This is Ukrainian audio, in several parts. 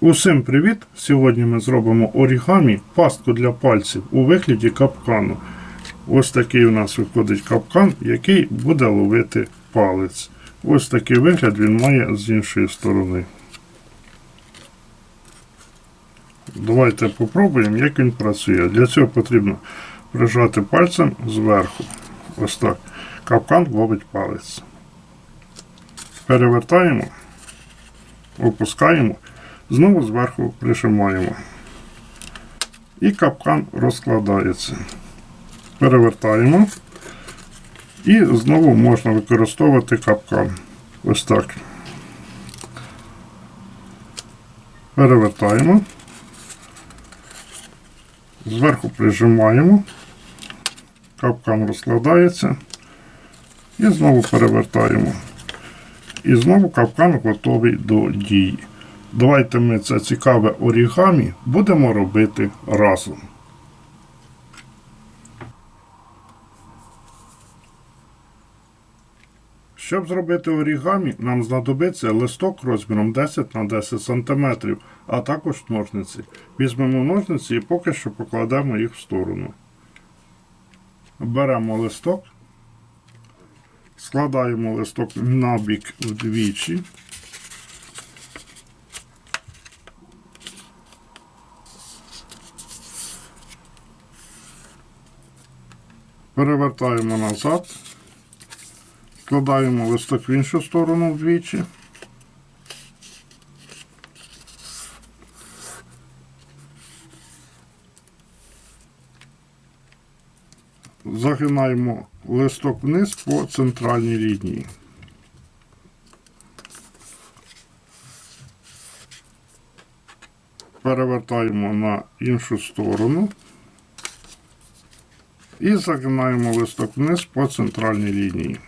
Усім привіт! Сьогодні ми зробимо орігамі пастку для пальців у вигляді капкану. Ось такий у нас виходить капкан, який буде ловити палець. Ось такий вигляд він має з іншої сторони. Давайте попробуємо, як він працює. Для цього потрібно прижати пальцем зверху. Ось так. Капкан ловить палець. Перевертаємо, опускаємо. Знову зверху прижимаємо. І капкан розкладається. Перевертаємо. І знову можна використовувати капкан. Ось так. Перевертаємо. Зверху прижимаємо. Капкан розкладається. І знову перевертаємо. І знову капкан готовий до дії. Давайте ми це цікаве орігамі будемо робити разом. Щоб зробити орігамі, нам знадобиться листок розміром 10 на 10 см, а також ножниці. Візьмемо ножниці і поки що покладемо їх в сторону. Беремо листок, складаємо листок на бік вдвічі. Перевертаємо назад, складаємо листок в іншу сторону вдвічі. Загинаємо листок вниз по центральній лінії. Перевертаємо на іншу сторону. І загинаємо листок вниз по центральній лінії.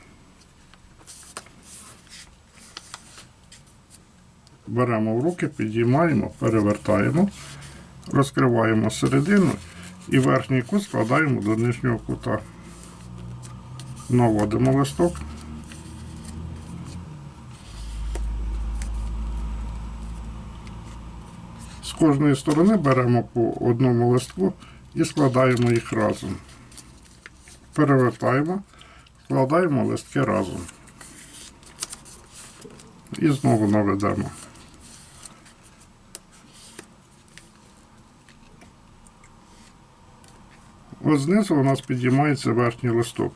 Беремо в руки, підіймаємо, перевертаємо, розкриваємо середину і верхній кут складаємо до нижнього кута. Наводимо листок. З кожної сторони беремо по одному листку і складаємо їх разом. Перевертаємо, складаємо листки разом. І знову наведемо. Ось знизу у нас підіймається верхній листок.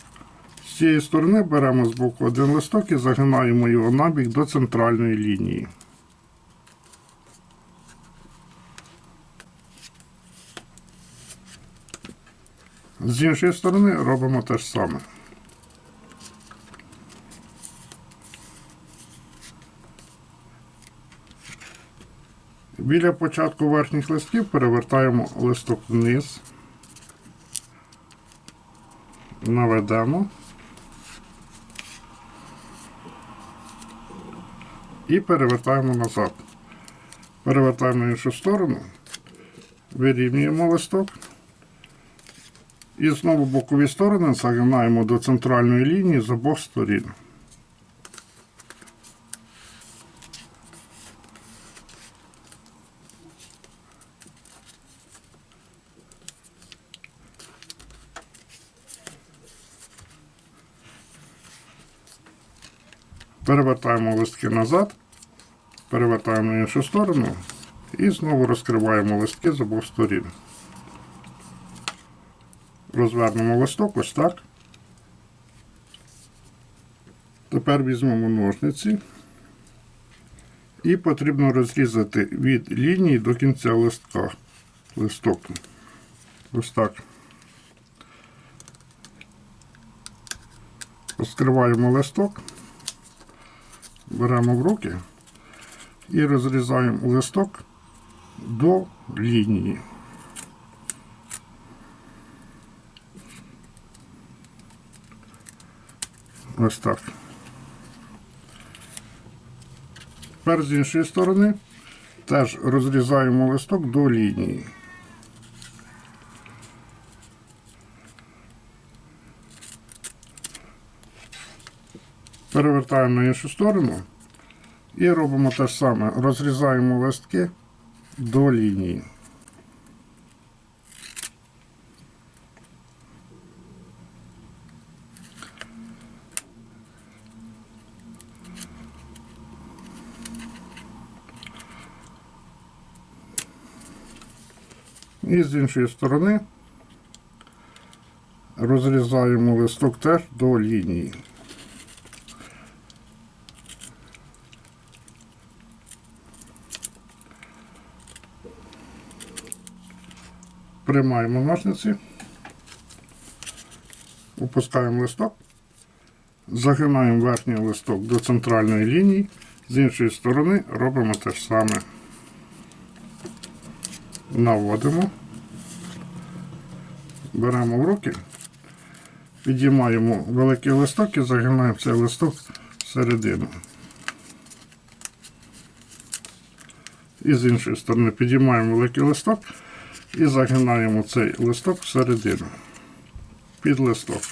З цієї сторони беремо з боку один листок і загинаємо його набік до центральної лінії. З іншої сторони робимо те ж саме. Біля початку верхніх листків перевертаємо листок вниз, наведемо і перевертаємо назад. Перевертаємо іншу сторону, вирівнюємо листок. І знову бокові сторони загинаємо до центральної лінії з обох сторін. Перевертаємо листки назад, перевертаємо на іншу сторону і знову розкриваємо листки з обох сторін. Розвернемо листок ось так. Тепер візьмемо ножниці і потрібно розрізати від лінії до кінця листка. Листок. Ось так. Розкриваємо листок, беремо в руки і розрізаємо листок до лінії. Ось так. Тепер з іншої сторони теж розрізаємо листок до лінії. Перевертаємо на іншу сторону і робимо те ж саме. Розрізаємо листки до лінії. І з іншої сторони розрізаємо листок теж до лінії. Приймаємо ножниці, опускаємо листок, загинаємо верхній листок до центральної лінії, з іншої сторони робимо те ж саме. Наводимо, беремо в руки, підіймаємо великий листок і загинаємо цей листок всередину. І з іншої сторони підіймаємо великий листок і загинаємо цей листок всередину. Під листок.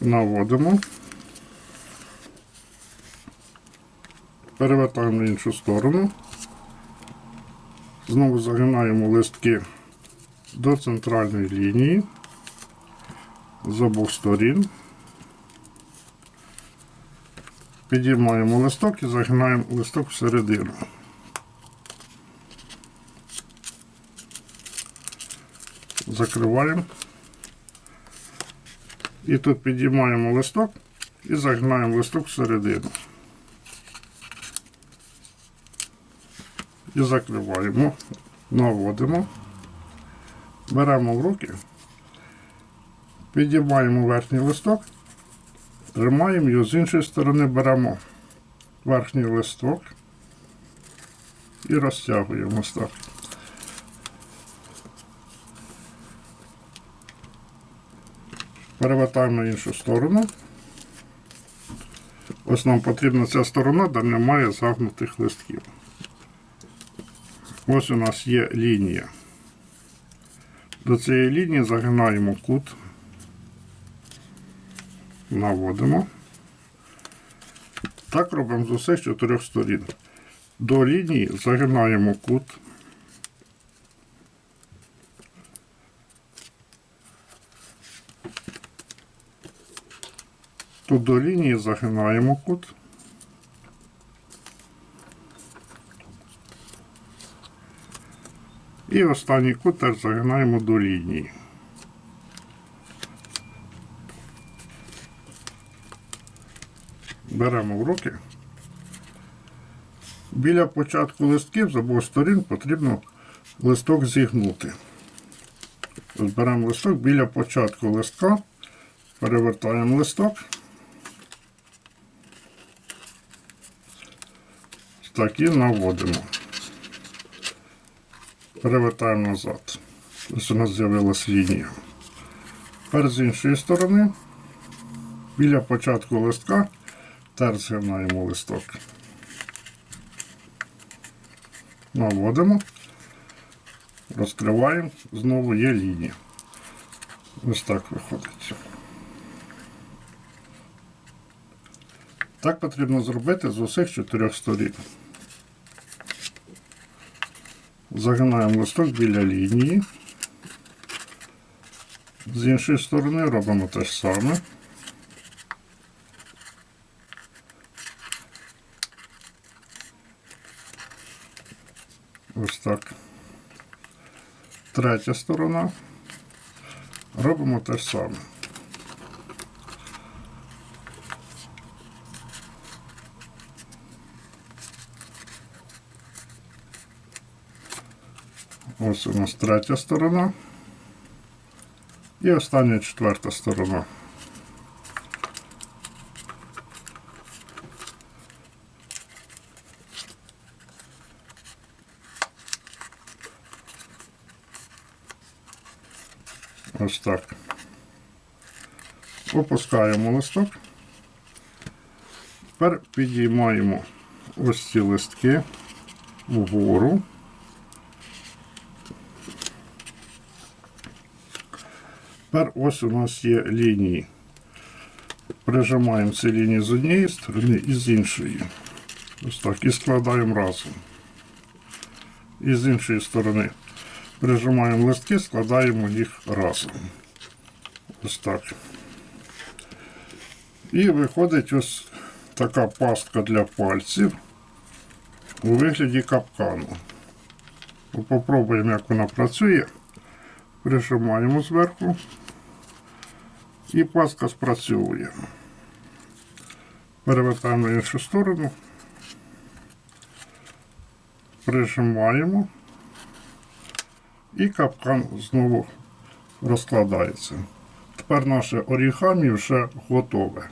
Наводимо. Перевертаємо на іншу сторону. Знову загинаємо листки до центральної лінії з обох сторін. Підіймаємо листок і загинаємо листок всередину. Закриваємо. І тут підіймаємо листок і загинаємо листок всередину. І закриваємо, наводимо, беремо в руки, підіймаємо верхній листок Тримаємо його з іншої сторони, беремо верхній листок і розтягуємо так. Перевертаємо на іншу сторону. Ось нам потрібна ця сторона, де немає загнутих листків. Ось у нас є лінія. До цієї лінії загинаємо кут наводимо. Так робимо з усіх чотирьох сторін. До лінії загинаємо кут. Тут до лінії загинаємо кут. І останній кут теж загинаємо до лінії. беремо в руки. Біля початку листків з обох сторін потрібно листок зігнути. Ось беремо листок біля початку листка, перевертаємо листок. Так і наводимо. Перевертаємо назад. Ось у нас з'явилась лінія. Тепер з іншої сторони, біля початку листка Тепер згинаємо листок. Наводимо, розкриваємо, знову є лінія. Ось так виходить. Так потрібно зробити з усіх чотирьох сторін. Загинаємо листок біля лінії. З іншої сторони робимо те ж саме. Ось так. Третя сторона. Робимо те ж саме. Ось у нас третя сторона. І остання четверта сторона. Ось так. Опускаємо листок. Тепер підіймаємо ось ці листки вгору. Тепер ось у нас є лінії. Прижимаємо ці лінії з однієї сторони і з іншої. Ось так. І складаємо разом. І з іншої сторони. Прижимаємо листки, складаємо їх разом. Ось так. І виходить ось така пастка для пальців у вигляді капкану. Попробуємо, як вона працює. Прижимаємо зверху. І паска спрацьовує. Перевертаємо іншу сторону. Прижимаємо. І капкан знову розкладається. Тепер наше орігамі вже готове.